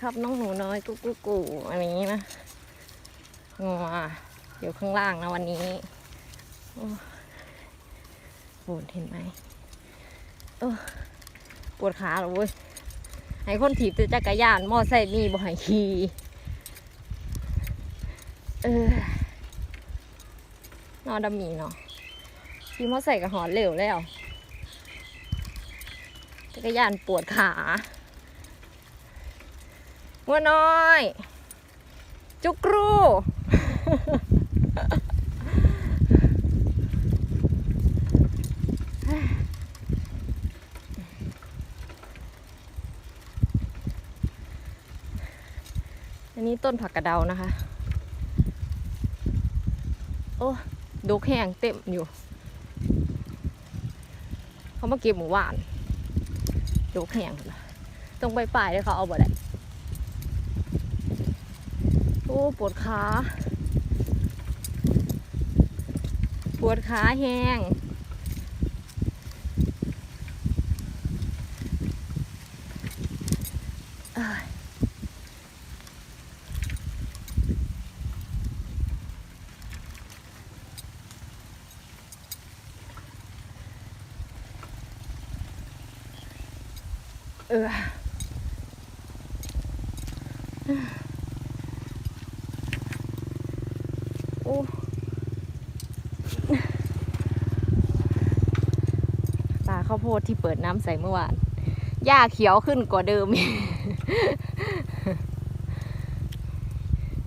ครับน้องหนูน้อยกุ๊กกุ๊กกูอันนี้นะงัวอยู่ข้างล่างนะวันนี้โอ้ปวดเห็นไหมโอ้ปวดขาเหรอเว้ยให้คนถีบตัวจักรยานมอไซค์นี่บ่ให้ขี่เออนอนดำมีเนาะขี่มอไซค์กับหอนเร็วแล้วจักรยานปวดขา วัวน้อย จุกรู อันนี้ต้นผักกระเดานะคะ โอ้ดกแห้งเต็มอยู่ เขามาเก็บหมูหวานดกแห้ง ต้องไปป่ายเลยเขาเอาบ่ได้ อ้ปวดขา ปวดขาแห้งเออ อ้ตาข้าวโพดที่เปิดน้ำใส่เมื่อวานหญ้าเขียวขึ้นกว่าเดิม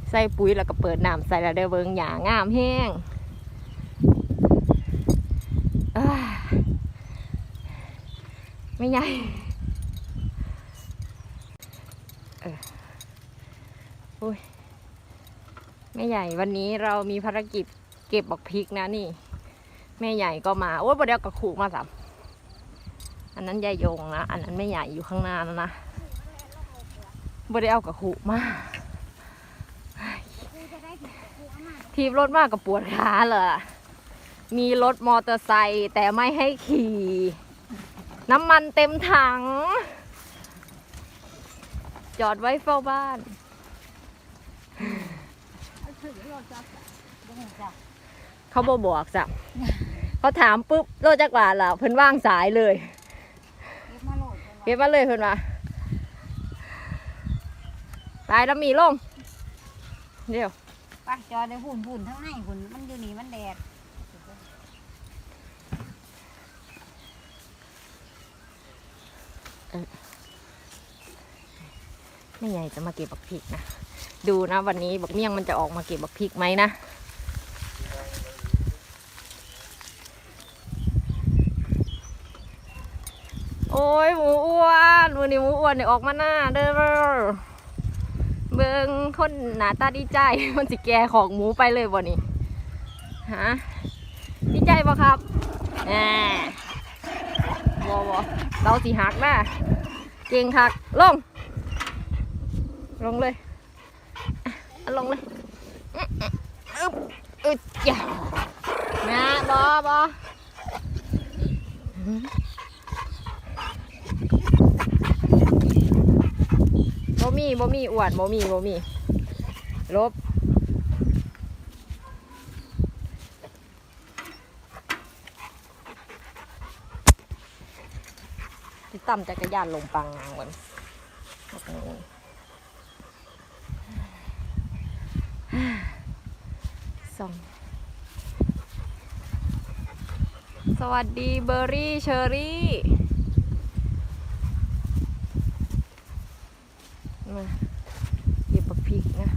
ใส่ปุ๋ยแล้วก็เปิดน้ำใส่แล้วเด้อเบิงหญ้างามแห้งไม่ใหญ่เอออุ้ย ไม่ใหญ่วันนี้เรามีภารกิจเก็บบักพริกนะนี่ แม่ใหญ่ก็มา โอ้ยบ่เดียวกับขู่มาสามอันนั้นยายยงนะอันนั้นแม่ใหญ่อยู่ข้างหน้านะนะบ่ได้เอากับขู่มาทีบรถมากกับปวดขาเลยมีรถมอเตอร์ไซค์แต่ไม่ให้ขี่ น้ำมันเต็มถัง จอดไว้เฝ้าบ้าน เขาบอบอกจ้ะเขาถามปุ๊บโลจักหลานล่ะเพิ่นว่างสายเลยเก็บมาเลยเพิ่นว่าตายแล้วมีลงเดี๋ยวไปจอได้หุ่นหุ่นทั้งในหุ่นมันอยู่นี่มันแดดแม่ใหญ่จะมาเก็บบักพริกนะ ดูนะวันนี้บักเมี่ยงมันจะออกมาเก็บบักพริกไหมนะโอ้ยหมูอ้วนวันนี้หมูอ้วนเนี่ยออกมาหน้าเด้อเบิงคนหนาตาดีใจมันสิแกของหมูไปเลยบ่นี่ฮะดีใจปะครับแหมบอบอเราสิหักนะเก่งหักลง ลงเลย ลงเลยอึ๊บอึ๊บอึดจ้านะบอบอบ่มีบ่มีอวดบ่มีบ่มีลบที่ต่ำจักรยานลงปังงางวัน สอง สวัสดีเบอร์รี่เชอรี่มาเก็บบักพริกนะ